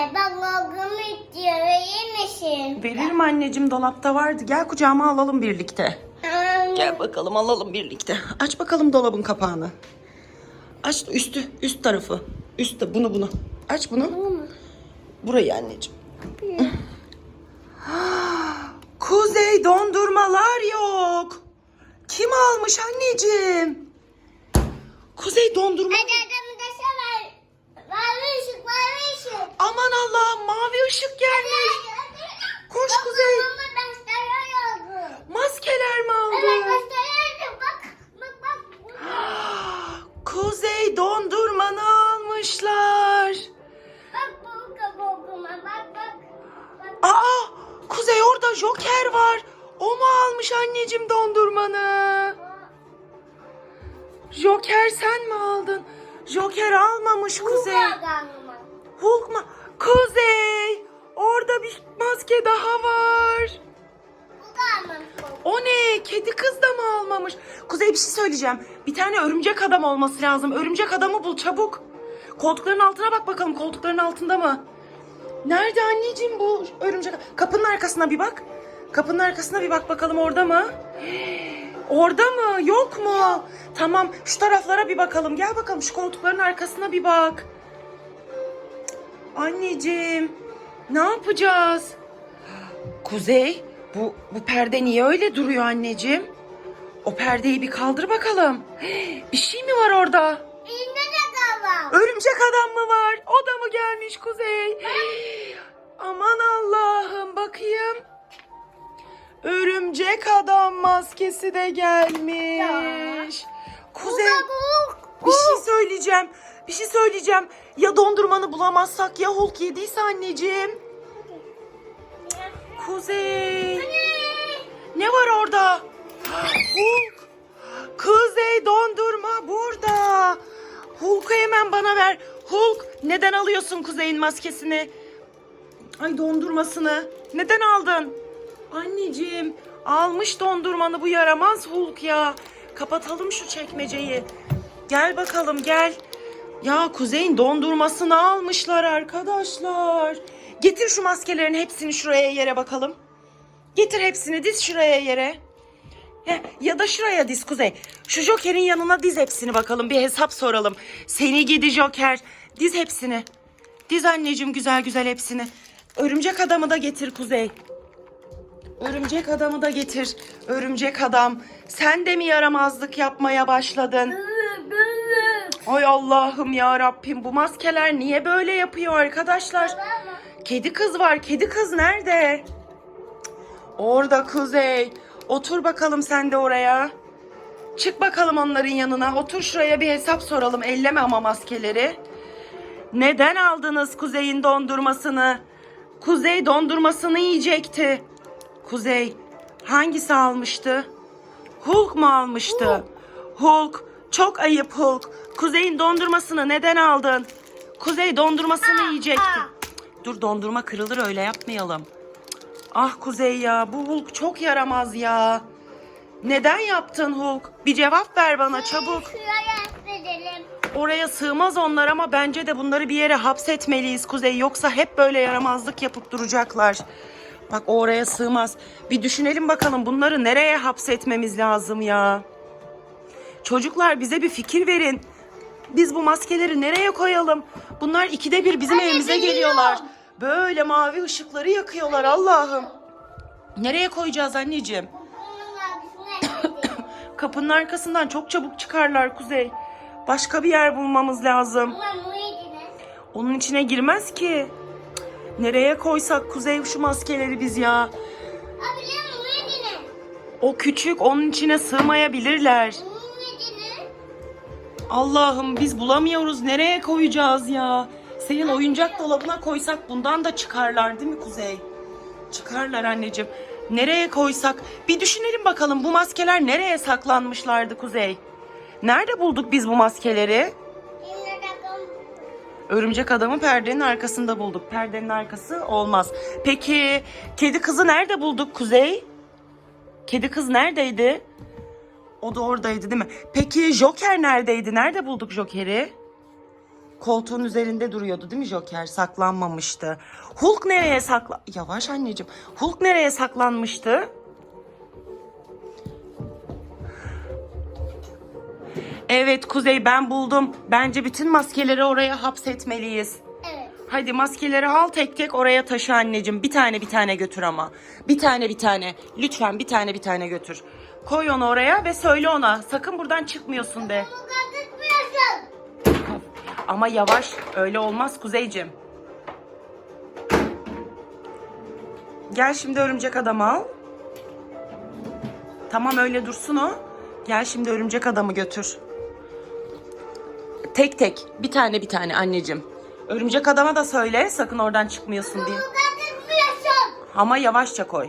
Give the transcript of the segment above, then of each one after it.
Anne bak logomu istiyor. Verir misin? Veririm anneciğim dolapta vardı. Gel kucağıma alalım birlikte. Anne. Gel bakalım alalım birlikte. Aç bakalım dolabın kapağını. Aç üstü, üst tarafı. Üstte bunu bunu. Aç bunu. Burayı anneciğim. Kuzey dondurmalar yok. Kim almış anneciğim? Kuzey dondurma. Hadi adamı da sever. Mavi ışık mavi ışık. Aman Allah'ım mavi ışık gelmiş. Koş Kuzey. Ama gösteriyor. Maskeler mi Evet aldın? Bak bak bak. Kuzey dondurmanı almışlar. Bak bu bak bak. Bak. Aa, Kuzey orada Joker var. O mu almış anneciğim dondurmanı? Joker sen mi aldın? Joker almamış Kuzey. Bu. Hulk mu? Kuzey! Orada bir maske daha var. O ne? Kedi kız da mı almamış? Kuzey bir şey söyleyeceğim. Bir tane örümcek adam olması lazım. Örümcek adamı bul çabuk. Koltukların altına bak bakalım. Koltukların altında mı? Nerede anneciğim bu örümcek? Kapının arkasına bir bak. Kapının arkasına bir bak bakalım orada mı? Orada mı? Yok mu? Tamam şu taraflara bir bakalım. Gel bakalım şu koltukların arkasına bir bak. Anneciğim ne yapacağız? Kuzey bu, bu perde niye öyle duruyor anneciğim? O perdeyi bir kaldır bakalım. Bir şey mi var orada? De galiba. Örümcek adam mı var? O da mı gelmiş Kuzey? Aman Allah'ım bakayım. Örümcek adam maskesi de gelmiş. Kuzey Kabuk. bir şey söyleyeceğim. Bir şey söyleyeceğim. Ya dondurmanı bulamazsak ya Hulk yediyse anneciğim. Kuzey. Ne var orada? Hulk. Kuzey dondurma burada. Hulk'u hemen bana ver. Hulk neden alıyorsun Kuzey'in maskesini? Ay dondurmasını. Neden aldın? Anneciğim almış dondurmanı bu yaramaz Hulk ya. Kapatalım şu çekmeceyi. Gel bakalım gel. Ya Kuzey'in dondurmasını almışlar arkadaşlar. Getir şu maskelerin hepsini şuraya yere bakalım. Getir hepsini diz şuraya yere. Heh, ya da şuraya diz Kuzey. Şu Joker'in yanına diz hepsini bakalım. Bir hesap soralım. Seni gidi Joker. Diz hepsini. Diz anneciğim güzel güzel hepsini. Örümcek adamı da getir Kuzey. Örümcek adamı da getir. Örümcek adam. Sen de mi yaramazlık yapmaya başladın? Ay Allah'ım ya Rabbim bu maskeler niye böyle yapıyor arkadaşlar? Kedi kız var. Kedi kız nerede? Orada Kuzey. Otur bakalım sen de oraya. Çık bakalım onların yanına. Otur şuraya bir hesap soralım. Elleme ama maskeleri. Neden aldınız Kuzey'in dondurmasını? Kuzey dondurmasını yiyecekti. Kuzey hangisi almıştı? Hulk mu almıştı? Hulk. Çok ayıp Hulk. Kuzey'in dondurmasını neden aldın? Kuzey dondurmasını yiyecekti. Dur dondurma kırılır öyle yapmayalım. Ah Kuzey ya bu Hulk çok yaramaz ya. Neden yaptın Hulk? Bir cevap ver bana çabuk. Oraya sığmaz onlar ama bence de bunları bir yere hapsetmeliyiz Kuzey. Yoksa hep böyle yaramazlık yapıp duracaklar. Bak oraya sığmaz. Bir düşünelim bakalım bunları nereye hapsetmemiz lazım ya. Çocuklar bize bir fikir verin. Biz bu maskeleri nereye koyalım? Bunlar ikide bir bizim Anne, evimize biliyorum. geliyorlar. Böyle mavi ışıkları yakıyorlar Allah'ım. Nereye koyacağız anneciğim? Kapının arkasından çok çabuk çıkarlar Kuzey. Başka bir yer bulmamız lazım. Onun içine girmez ki. Nereye koysak Kuzey şu maskeleri biz ya? O küçük onun içine sığmayabilirler. Allah'ım biz bulamıyoruz. Nereye koyacağız ya? Senin oyuncak dolabına koysak bundan da çıkarlar değil mi Kuzey? Çıkarlar anneciğim. Nereye koysak? Bir düşünelim bakalım bu maskeler nereye saklanmışlardı Kuzey? Nerede bulduk biz bu maskeleri? Örümcek adamı perdenin arkasında bulduk. Perdenin arkası olmaz. Peki kedi kızı nerede bulduk Kuzey? Kedi kız neredeydi? O da oradaydı değil mi? Peki Joker neredeydi? Nerede bulduk Joker'i? koltuğun üzerinde duruyordu değil mi Joker? Saklanmamıştı. Hulk nereye sakla... Yavaş anneciğim. Hulk nereye saklanmıştı? Evet Kuzey ben buldum. Bence bütün maskeleri oraya hapsetmeliyiz. Hadi maskeleri al tek tek oraya taşı anneciğim. Bir tane bir tane götür ama. Bir tane bir tane. Lütfen bir tane bir tane götür. Koy onu oraya ve söyle ona. Sakın buradan çıkmıyorsun de. Ama yavaş öyle olmaz Kuzeycim. Gel şimdi örümcek adamı al. Tamam öyle dursun o. Gel şimdi örümcek adamı götür. Tek tek bir tane bir tane anneciğim. Örümcek adama da söyle sakın oradan çıkmıyorsun diye. Ama yavaşça koy.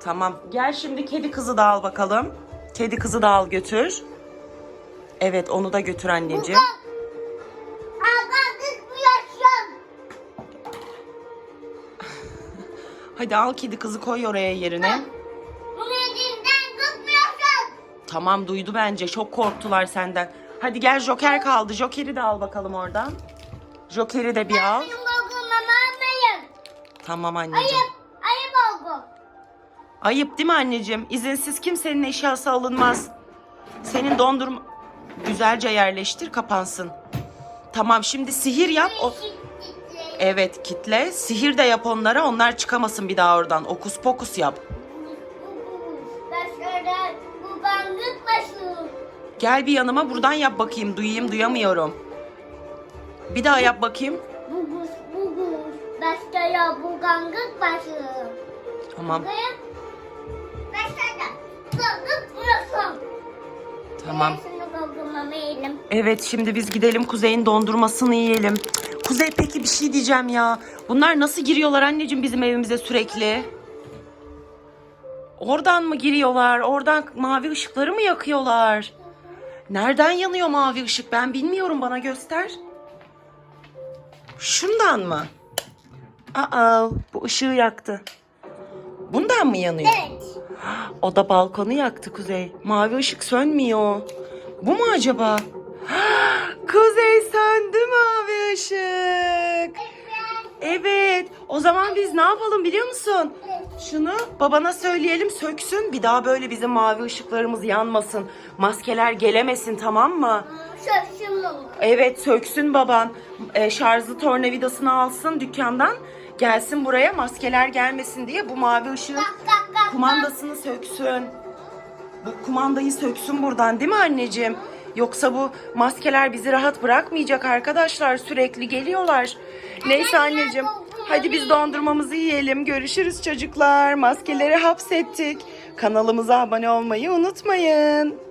Tamam. Gel şimdi kedi kızı da al bakalım. Kedi kızı da al götür. Evet onu da götür anneciğim. Hadi al kedi kızı koy oraya yerine. Tamam duydu bence. Çok korktular senden. Hadi gel Joker kaldı. Joker'i de al bakalım oradan. Joker'i de bir al. Benim kokumamı almayın. Tamam anneciğim. Ayıp. Ayıp oldu. Ayıp değil mi anneciğim? İzinsiz kimsenin eşyası alınmaz. Senin dondurma... Güzelce yerleştir kapansın. Tamam şimdi sihir yap. O... Evet kitle. Sihir de yap onlara. Onlar çıkamasın bir daha oradan. Okus pokus yap. Başkalar bu gıtmasın. Gel bir yanıma buradan yap bakayım. Duyayım duyamıyorum. Bir daha yap bakayım. Bugus bugus. Başkalar bu ben gıtmasın. Tamam. Başkalar bu gıtmıyorsun. Tamam. Evet şimdi biz gidelim Kuzey'in dondurmasını yiyelim. Kuzey peki bir şey diyeceğim ya. Bunlar nasıl giriyorlar anneciğim bizim evimize sürekli? Oradan mı giriyorlar? Oradan mavi ışıkları mı yakıyorlar? Nereden yanıyor mavi ışık? Ben bilmiyorum bana göster. Şundan mı? Aa bu ışığı yaktı. Bundan mı yanıyor? Evet. O da balkonu yaktı Kuzey. Mavi ışık sönmüyor. Bu mu acaba? Kuzey söndü mavi ışık. Evet. O zaman biz ne yapalım biliyor musun? Şunu babana söyleyelim söksün. Bir daha böyle bizim mavi ışıklarımız yanmasın. Maskeler gelemesin tamam mı? Şaşırım mı? Evet söksün baban. E, şarjlı tornavidasını alsın dükkandan. Gelsin buraya maskeler gelmesin diye bu mavi ışığı Kalk kalk kalk. kumandasını söksün. Bu kumandayı söksün buradan değil mi anneciğim? Yoksa bu maskeler bizi rahat bırakmayacak arkadaşlar. Sürekli geliyorlar. Neyse anneciğim. Hadi biz dondurmamızı yiyelim. Görüşürüz çocuklar. Maskeleri hapsettik. Kanalımıza abone olmayı unutmayın.